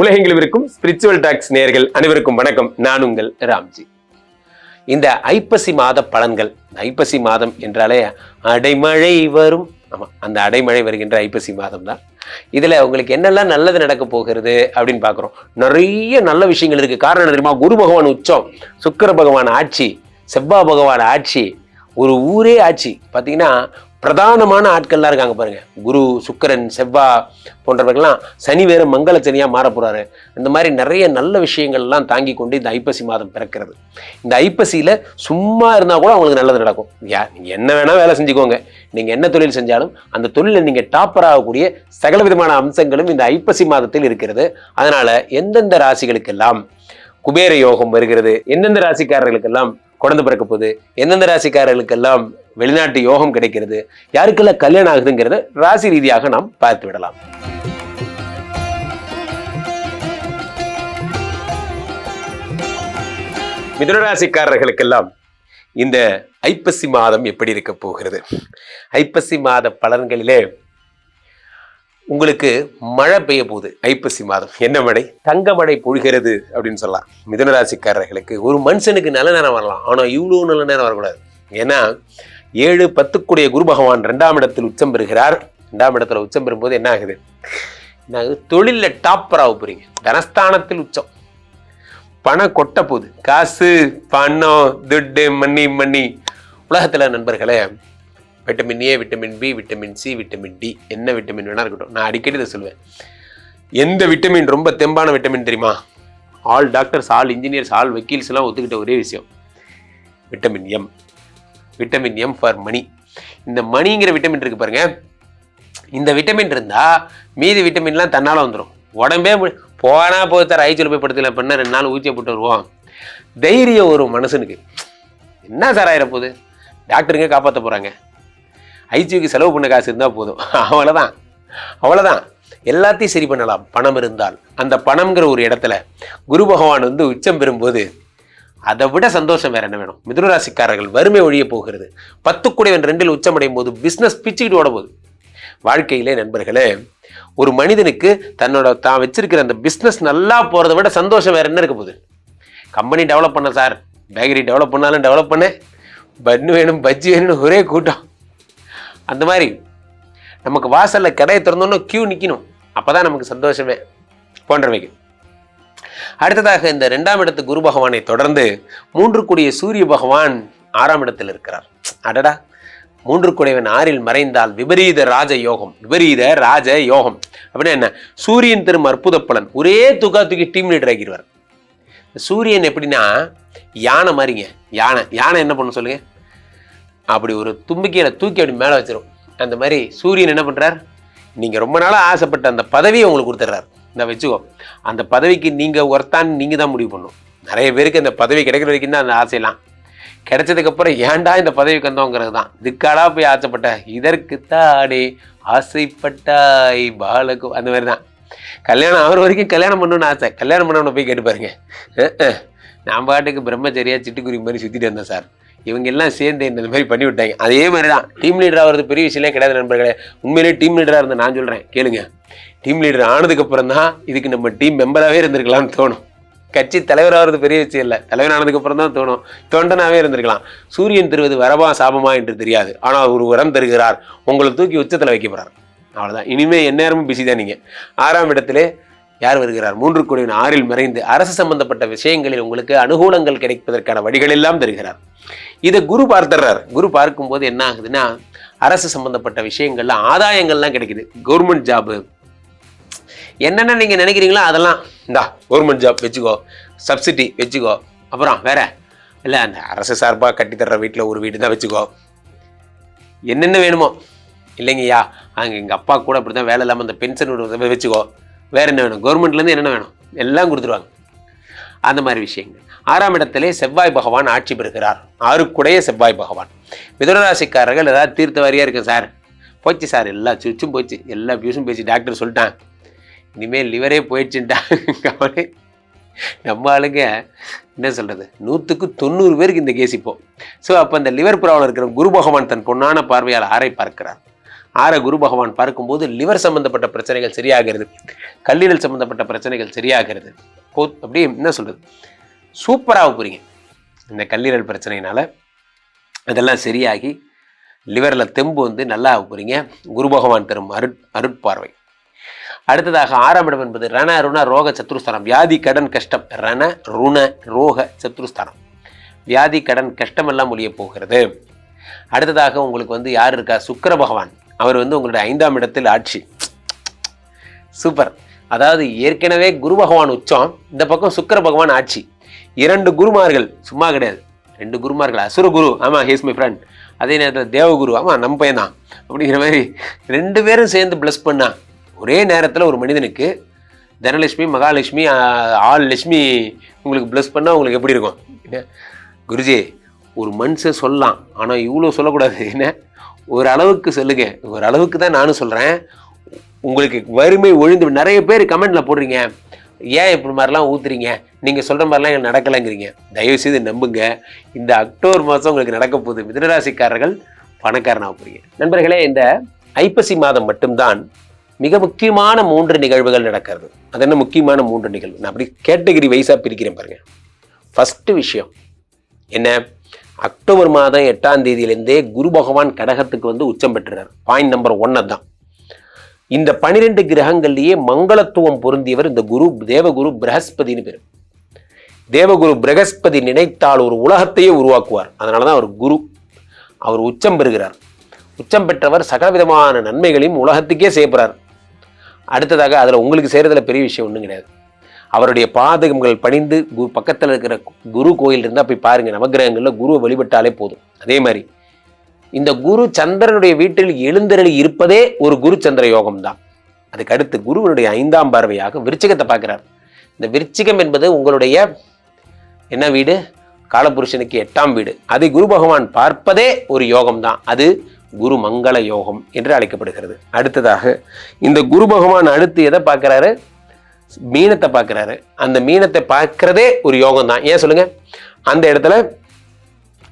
உலகெங்கிலும் இருக்கும் spiritual tax நேர்கள் அனைவருக்கும் வணக்கம். நான் உங்கள் ராம்ஜி. இந்த ஐப்பசி மாத பலன்கள் ஐப்பசி மாதம் என்றாலே அடைமழை வரும். ஆமா அந்த அடைமழை வருகின்ற ஐப்பசி மாதம் தான். இதுல உங்களுக்கு என்னெல்லாம் நல்லது நடக்க போகிறது அப்படின்னு பார்க்குறோம். நிறைய நல்ல விஷயங்கள் இருக்கு. காரணம் என்ன தெரியுமா? குரு பகவான் உச்சம் சுக்கர பகவான் ஆட்சி செவ்வாய் பகவான் ஆட்சி ஒரு ஊரே ஆட்சி. பார்த்தீங்கன்னா பிரதானமான ஆட்கள்லாம் இருக்காங்க பாருங்க. குரு சுக்கிரன் செவ்வா போன்றவர்கள்லாம் சனி வேறு மங்கள சனியாக மாற இந்த மாதிரி நிறைய நல்ல விஷயங்கள்லாம் தாங்கி கொண்டு இந்த ஐப்பசி மாதம் பிறக்கிறது. இந்த ஐப்பசியில் சும்மா இருந்தால் கூட அவங்களுக்கு நல்லது நடக்கும். யா நீங்கள் என்ன வேணால் வேலை செஞ்சுக்கோங்க. நீங்கள் என்ன தொழில் செஞ்சாலும் அந்த தொழிலில் நீங்கள் டாப்பர் ஆகக்கூடிய சகல விதமான அம்சங்களும் இந்த ஐப்பசி மாதத்தில் இருக்கிறது. அதனால் எந்தெந்த ராசிகளுக்கெல்லாம் குபேர யோகம் வருகிறது எந்தெந்த ராசிக்காரர்களுக்கெல்லாம் குழந்தை பிறக்க போகுது. எந்தெந்த ராசிக்காரர்களுக்கெல்லாம் வெளிநாட்டு யோகம் கிடைக்கிறது? யாருக்கெல்லாம் கல்யாணம் ஆகுதுங்கிறத ராசி ரீதியாக நாம் பார்த்து விடலாம். மிதுன ராசிக்காரர்களுக்கெல்லாம் இந்த ஐப்பசி மாதம் எப்படி இருக்க போகிறது? ஐப்பசி மாத பலன்களிலே உங்களுக்கு மழை பெய்ய போகுது ஐப்பசி மாதம். என்ன மழை? தங்க மழை பொழிகிறது அப்படின்னு சொல்லலாம். மிதனராசிக்காரர்களுக்கு ஒரு மனுஷனுக்கு நல்ல நேரம் வரலாம். ஆனால் இவ்வளோ நல்ல நேரம் வரக்கூடாது. ஏன்னா ஏழு பத்துக்குடைய குரு பகவான் ரெண்டாம் இடத்தில் உச்சம் பெறுகிறார். ரெண்டாம் இடத்துல உச்சம் பெறும்போது என்ன ஆகுது? என்ன ஆகுது? தொழிலில் டாப்பராக போகிறீங்க தனஸ்தானத்தில் உச்சம். பணம் கொட்ட போகுது. காசு பணம் துட்டு மணி மணி. உலகத்தில் நண்பர்களே vitamin A vitamin B vitamin C vitamin D என்ன விட்டமின் வேணா இருக்கட்டும். நான் அடிக்கடி இதை சொல்லுவேன் எந்த விட்டமின் ரொம்ப தெம்பான விட்டமின் தெரியுமா? All doctors all engineers all வக்கீல்ஸ் எல்லாம் ஒத்துக்கிட்ட ஒரே விஷயம். Vitamin M vitamin M for money இந்த மணிங்கிற விட்டமின் இருக்கு பாருங்க. இந்த விட்டமின் இருந்தால் மீதி விட்டமின்லாம் தன்னால் வந்துடும் உடம்பே போனால் போனா போய் தர ஐச்சியில் போய் படுத்தல பண்ண ரெண்டு நாள் ஊச்சியை போட்டு வருவோம். தைரியம் ஒரு மனுஷனுக்கு. என்ன சார் ஆயிர போகுது டாக்டருங்க காப்பாற்ற போகிறாங்க ஐஜிக்கு செலவு பண்ண காசு இருந்தால் போதும். அவ்வளோதான் அவ்வளோதான் எல்லாத்தையும் சரி பண்ணலாம். பணம் இருந்தால். அந்த பணம்ங்கிற ஒரு இடத்துல குரு பகவான் வந்து உச்சம் பெறும்போது அதை விட சந்தோஷம் வேற என்ன வேணும்? மிதுனராசிக்காரர்கள் வறுமை ஒழிய போகிறது. பத்து பத்துக்குடையவன் ரெண்டில் உச்சமடையும் போது பிஸ்னஸ் பிச்சுக்கிட்டு ஓட போகுது. வாழ்க்கையிலே நண்பர்களே ஒரு மனிதனுக்கு தன்னோட தான் வச்சிருக்கிற அந்த பிஸ்னஸ் நல்லா போகிறத விட சந்தோஷம் வேற என்ன இருக்க போகுது? கம்பெனி டெவலப் பண்ண சார் பேக்கரி டெவலப் பண்ணாலும் டெவலப் பண்ணேன் பன்னு வேணும் பஜ்ஜி வேணும்னு ஒரே கூட்டம். அந்த மாதிரி. நமக்கு வாசலில் கடையை திறந்தோன்னு கியூ நிற்கணும் அப்போ தான் நமக்கு சந்தோஷமே போன்றவைக்கு அடுத்ததாக இந்த ரெண்டாம் இடத்து குரு பகவானை தொடர்ந்து மூன்று கூடிய சூரிய பகவான் ஆறாம் இடத்தில் இருக்கிறார். அடடா. மூன்று குடைவன் ஆறில் மறைந்தால் விபரீத ராஜ யோகம் விபரீத ராஜ யோகம் அப்படின்னா என்ன? சூரியன் திரும் அற்புத பலன் ஒரே தூக்கா தூக்கி டீம் லீடர் ஆகிடுவார் சூரியன் எப்படின்னா யானை மாதிரிங்க. யானை. யானை என்ன பண்ணும் சொல்லுங்கள் அப்படி ஒரு தும்பிக்கையில தூக்கி அப்படி மேலே வச்சிரும். அந்த மாதிரி சூரியன் என்ன பண்ணுறார் நீங்கள் ரொம்ப நாளாக ஆசைப்பட்ட அந்த பதவியை உங்களுக்கு கொடுத்துட்றாரு. இந்த வச்சுக்கோ. அந்த பதவிக்கு நீங்கள் ஒருத்தான் நீங்கள் தான் முடிவு பண்ணும் நிறைய பேருக்கு அந்த பதவி கிடைக்கிற வரைக்கும் தான் அந்த ஆசையெல்லாம். கிடைச்சதுக்கப்புறம் ஏன்டா இந்த பதவிக்கு வந்தோங்கிறது தான். இதுக்காடா போய் ஆசைப்பட்ட? இதற்கு தாடே ஆசைப்பட்டாய் பாலகு. அந்த மாதிரி தான். கல்யாணம் அவர் வரைக்கும் கல்யாணம் பண்ணணும்னு ஆசை. கல்யாணம் பண்ணவனை போய் கேட்டு பாருங்க. நான் பாட்டுக்கு பிரம்மச்சரியா சிட்டுக்குருவி மாதிரி சுற்றிட்டு வந்தேன் சார். இவங்க எல்லாம் சேர்ந்து இந்த மாதிரி பண்ணி விட்டாங்க. அதே மாதிரி தான் டீம் லீடர் ஆகிறது பெரிய விஷயம்லாம் கிடையாது நண்பர்களே. உண்மையிலேயே டீம் லீடராக இருந்த நான் சொல்கிறேன் கேளுங்க. டீம் லீடர் ஆனதுக்கப்புறம் தான் இதுக்கு நம்ம டீம் மெம்பராகவே இருந்திருக்கலாம்னு தோணும். கட்சி தலைவராகிறது பெரிய விஷயம் இல்லை. தலைவர் ஆனதுக்கப்புறம் தான் தோணும். தொண்டனாகவே இருந்திருக்கலாம். சூரியன் தருவது வரமா சாபமா என்று தெரியாது. ஆனால் ஒரு வரம் தருகிறார். உங்களை தூக்கி உச்சத்தில் வைக்க அவ்வளோதான் அவ்வளவுதான். இனிமே எந்நேரமும் பிஸி தான் நீங்கள் ஆறாம் இடத்திலே யார் வருகிறார்? மூன்று கோடியின் ஆறில் மறைந்து அரசு சம்பந்தப்பட்ட விஷயங்களில் உங்களுக்கு அனுகூலங்கள் கிடைப்பதற்கான வழிகள் எல்லாம் தருகிறார். இதை குரு பார்த்துறார் குரு பார்க்கும்போது என்ன ஆகுதுன்னா அரசு சம்பந்தப்பட்ட விஷயங்கள்ல ஆதாயங்கள்லாம் கிடைக்குது. கவர்மெண்ட் ஜாபு என்னென்ன நீங்கள் நினைக்கிறீங்களோ அதெல்லாம் இந்தா கவர்மெண்ட் ஜாப் வச்சுக்கோ சப்சிடி வச்சுக்கோ அப்புறம் வேற இல்லை அந்த அரசு சார்பாக கட்டித்தர்ற வீட்டில் ஒரு வீடு தான் வச்சுக்கோ. என்னென்ன வேணுமோ இல்லைங்கய்யா அங்கே எங்கள் அப்பா கூட அப்படி தான் வேலை இல்லாமல் அந்த பென்ஷன் வச்சுக்கோ. வேறு என்ன வேணும்? கவர்மெண்ட்லேருந்து என்னென்ன வேணும்? எல்லாம் கொடுத்துருவாங்க. அந்த மாதிரி விஷயங்கள். ஆறாம் இடத்திலே செவ்வாய் பகவான் ஆட்சி பெறுகிறார். ஆறுக்குடைய செவ்வாய் பகவான். மிதுனராசிக்காரர்கள் ஏதாவது தீர்த்த வாரியாக இருக்கு சார்? போச்சு சார் எல்லா சுச்சும் போச்சு. எல்லா வியூஸும் போச்சு டாக்டர் சொல்லிட்டான் இனிமேல் லிவரே போயிடுச்சுட்டான் நம்ம ஆளுங்க என்ன சொல்கிறது நூற்றுக்கு தொண்ணூறு பேருக்கு இந்த கேஸ் இப்போ. ஸோ அப்போ அந்த லிவர் ப்ராப்ளம் இருக்கிற குரு பகவான் தன் பொன்னான பார்வையால் ஆரை பார்க்கிறார். ஆற குரு பகவான் பார்க்கும்போது லிவர் சம்பந்தப்பட்ட பிரச்சனைகள் சரியாகிறது. கல்லீரல் சம்பந்தப்பட்ட பிரச்சனைகள் சரியாகிறது. போ அப்படியே என்ன சொல்கிறது சூப்பராக போகிறீங்க இந்த கல்லீரல் பிரச்சனையினால் அதெல்லாம் சரியாகி லிவரில் தெம்பு வந்து நல்லா போகிறீங்க குரு பகவான் தரும் அருட் அருட்பார்வை அடுத்ததாக ஆறாம் இடம் என்பது ரண ருண ரோக சத்ருஸ்தானம். வியாதி கடன் கஷ்டம். ரண ருண ரோக சத்ருஸ்தானம். வியாதி கடன் கஷ்டம் எல்லாம் ஒழிய போகிறது. அடுத்ததாக உங்களுக்கு வந்து யார் இருக்கா? சுக்கர பகவான். அவர் வந்து உங்களுடைய ஐந்தாம் இடத்தில் ஆட்சி. சூப்பர். அதாவது ஏற்கனவே குரு பகவான் உச்சம். இந்த பக்கம் சுக்கர பகவான் ஆட்சி. இரண்டு குருமார்கள் சும்மா கிடையாது. ரெண்டு குருமார்கள் அசுர குரு ஆமாம் ஹேஸ் மை ஃப்ரெண்ட் அதே நேரத்தில் தேவகுரு ஆமாம் நம்ம பையன் தான் அப்படிங்கிற மாதிரி ரெண்டு பேரும் சேர்ந்து ப்ளஸ் பண்ணா ஒரே நேரத்தில் ஒரு மனிதனுக்கு தனலட்சுமி மகாலட்சுமி ஆள் லட்சுமி உங்களுக்கு ப்ளஸ் பண்ணால் உங்களுக்கு எப்படி இருக்கும்? என்ன? குருஜி ஒரு மனுஷன் சொல்லலாம் ஆனால் இவ்வளோ சொல்லக்கூடாது. என்ன? ஒரு அளவுக்கு சொல்லுங்க. ஒரு அளவுக்கு தான் நானும் சொல்கிறேன் உங்களுக்கு வறுமை ஒழிந்து நிறைய பேர் கமெண்ட்டில் போடுறீங்க. ஏன் இப்படி மாதிரிலாம் ஊத்துறீங்க? நீங்கள் சொல்கிற மாதிரிலாம் எனக்கு நடக்கலைங்கிறீங்க. தயவுசெய்து நம்புங்க. இந்த அக்டோபர் மாதம் உங்களுக்கு நடக்க போகுது மிதனராசிக்காரர்கள் பணக்காரனாக போகிறீங்க நண்பர்களே இந்த ஐப்பசி மாதம் மட்டும்தான் மிக முக்கியமான மூன்று நிகழ்வுகள் நடக்கிறது. அது என்ன முக்கியமான மூன்று நிகழ்வு? நான் அப்படி கேட்டகரி வைஸாக பிரிக்கிறேன் பாருங்க. ஃபஸ்ட்டு விஷயம் என்ன? அக்டோபர் மாதம் எட்டாம் தேதியிலேருந்தே குரு பகவான் கடகத்துக்கு வந்து உச்சம் பெற்றுறார். பாயிண்ட் நம்பர் ஒன் தான் இந்த பனிரெண்டு கிரகங்கள்லேயே மங்களத்துவம் பொருந்தியவர் இந்த குரு தேவகுரு பிரகஸ்பதினு பேர். தேவகுரு பிரகஸ்பதி நினைத்தால் ஒரு உலகத்தையே உருவாக்குவார். அதனால தான் அவர் குரு. அவர் உச்சம் பெறுகிறார். உச்சம் பெற்றவர் சகலவிதமான நன்மைகளையும் உலகத்துக்கே செய்யப்படுறார் அடுத்ததாக அதில் உங்களுக்கு செய்கிறதுல பெரிய விஷயம் ஒன்றும் கிடையாது. அவருடைய பாதகங்கள் பணிந்து கு பக்கத்தில் இருக்கிற குரு கோயில் இருந்தால் போய் பாருங்கள் நவகிரகங்களில் குருவை வழிபட்டாலே போதும். அதே மாதிரி இந்த குரு சந்திரனுடைய வீட்டில் எழுந்தருளி இருப்பதே ஒரு குரு சந்திர யோகம் தான் அதுக்கு அடுத்து குருவனுடைய ஐந்தாம் பார்வையாக விருச்சிகத்தை பார்க்கிறார். இந்த விருச்சிகம் என்பது உங்களுடைய என்ன வீடு? காலபுருஷனுக்கு எட்டாம் வீடு. அதை குரு பகவான் பார்ப்பதே ஒரு யோகம் தான் அது குரு மங்கள யோகம் என்று அழைக்கப்படுகிறது. அடுத்ததாக இந்த குரு பகவான் அடுத்து எதை பார்க்கறாரு? மீனத்தை பார்க்குறாரு. அந்த மீனத்தை பார்க்குறதே ஒரு யோகம் தான் ஏன் சொல்லுங்கள் அந்த இடத்துல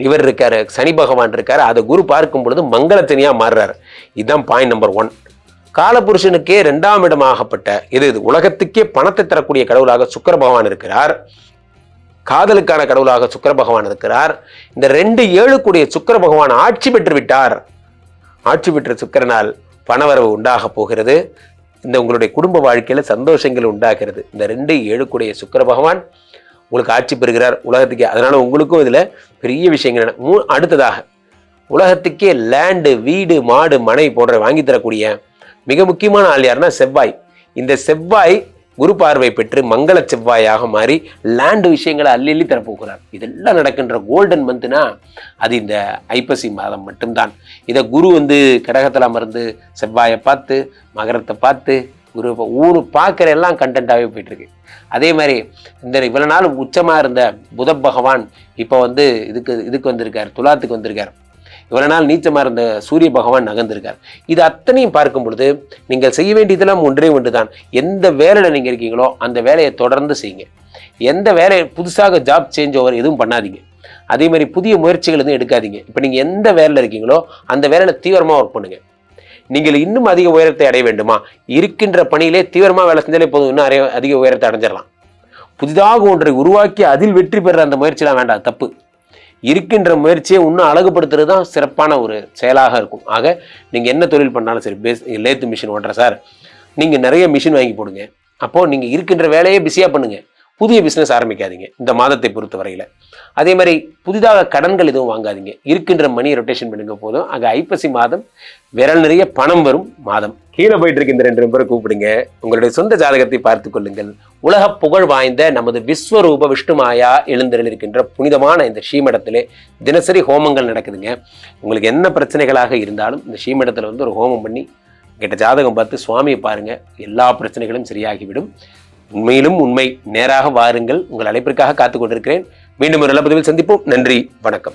இவர் இருக்கார் சனி பகவான் இருக்கார் அதை குரு பார்க்கும் பொழுது மங்களத்தனியாக மாறுறாரு. இதுதான் பாயிண்ட் நம்பர் ஒன் காலபுருஷனுக்கே ரெண்டாம் இடமாகப்பட்ட இது இது உலகத்துக்கே பணத்தை தரக்கூடிய கடவுளாக சுக்கர பகவான் இருக்கிறார். காதலுக்கான கடவுளாக சுக்கிர பகவான் இருக்கிறார். இந்த ரெண்டு ஏழுக்குடைய சுக்கிர பகவான் ஆட்சி பெற்று விட்டார். ஆட்சி பெற்ற சுக்கிரனால் பணவரவு உண்டாக போகிறது. இந்த உங்களுடைய குடும்ப வாழ்க்கையில் சந்தோஷங்கள் உண்டாகிறது. இந்த ரெண்டு ஏழுக்குடைய சுக்கர பகவான் உங்களுக்கு ஆட்சி பெறுகிறார் உலகத்துக்கே. அதனால உங்களுக்கும் இதில் பெரிய விஷயங்கள் மூ அடுத்ததாக உலகத்துக்கே லேண்டு வீடு மாடு மனை போன்ற வாங்கி தரக்கூடிய மிக முக்கியமான ஆள் யாருன்னா செவ்வாய். இந்த செவ்வாய் குரு பார்வை பெற்று மங்கள செவ்வாயாக மாறி லேண்டு விஷயங்களை அள்ளி அள்ளி தரப்போகிறார். இதெல்லாம் நடக்கின்ற கோல்டன் மந்த்னா அது இந்த ஐப்பசி மாதம் மட்டும்தான். இதை குரு வந்து கடகத்தில் அமர்ந்து செவ்வாயை பார்த்து மகரத்தை பார்த்து ஒரு ஊர் பார்க்குற எல்லாம் கண்டென்ட்டாகவே போயிட்டுருக்கு. அதே மாதிரி இந்த இவ்வளோ நாள் உச்சமாக இருந்த புத பகவான் இப்போ வந்து இதுக்கு இதுக்கு வந்திருக்கார் துலாத்துக்கு வந்திருக்கார். இவ்வளோ நாள் நீச்சமாக இருந்த சூரிய பகவான் நகர்ந்திருக்கார். இது அத்தனையும் பார்க்கும் பொழுது நீங்கள் செய்ய வேண்டியதெல்லாம் ஒன்றே ஒன்று தான் எந்த வேலையில் நீங்கள் இருக்கீங்களோ அந்த வேலையை தொடர்ந்து செய்யுங்க. எந்த வேலையை புதுசாக ஜாப் சேஞ்ச் ஓவர் எதுவும் பண்ணாதீங்க. அதே மாதிரி புதிய முயற்சிகள் எதுவும் எடுக்காதீங்க. இப்போ நீங்கள் எந்த வேலையில் இருக்கீங்களோ அந்த வேலையில் தீவிரமாக ஒர்க் பண்ணுங்கள் நீங்கள் இன்னும் அதிக உயரத்தை அடைய வேண்டுமா? இருக்கின்ற பணியிலே தீவிரமாக வேலை செஞ்சாலே போதும். இன்னும் அடைய அதிக உயரத்தை அடைஞ்சிடலாம். புதிதாக ஒன்றை உருவாக்கி அதில் வெற்றி பெற அந்த முயற்சிலாம் வேண்டாம். தப்பு. இருக்கின்ற முயற்சியை இன்னும் அழகுபடுத்துறது தான் சிறப்பான ஒரு செயலாக இருக்கும். ஆக நீங்கள் என்ன தொழில் பண்ணாலும் சரி பேஸ் லேத்து மிஷின் ஓட்டுற சார் நீங்கள் நிறைய மிஷின் வாங்கி போடுங்க. அப்போது நீங்கள் இருக்கின்ற வேலையை பிஸியாக பண்ணுங்கள் புதிய பிஸ்னஸ் ஆரம்பிக்காதீங்க இந்த மாதத்தை பொறுத்த வரையில் அதே மாதிரி புதிதாக கடன்கள் எதுவும் வாங்காதீங்க. இருக்கின்ற மணி ரொட்டேஷன் பண்ணுங்க போதும். அங்கே ஐப்பசி மாதம் விரல் நிறைய பணம் வரும் மாதம். கீழே போயிட்டு இருக்க இந்த ரெண்டு நம்பரை கூப்பிடுங்க. உங்களுடைய சொந்த ஜாதகத்தை பார்த்து கொள்ளுங்கள். உலக புகழ் வாய்ந்த நமது விஸ்வரூப விஷ்ணுமாயா எழுந்தருளிருக்கின்ற புனிதமான இந்த ஸ்ரீமடத்திலே தினசரி ஹோமங்கள் நடக்குதுங்க. உங்களுக்கு என்ன பிரச்சனைகளாக இருந்தாலும் இந்த ஸ்ரீமடத்தில் வந்து ஒரு ஹோமம் பண்ணி கிட்ட ஜாதகம் பார்த்து சுவாமியை பாருங்க. எல்லா பிரச்சனைகளும் சரியாகிவிடும். உண்மையிலும் உண்மை நேராக வாருங்கள். உங்கள் அழைப்பிற்காக காத்துக் கொண்டிருக்கிறேன். மீண்டும் ஒரு நல்ல பதிவில் சந்திப்போம். நன்றி. வணக்கம்.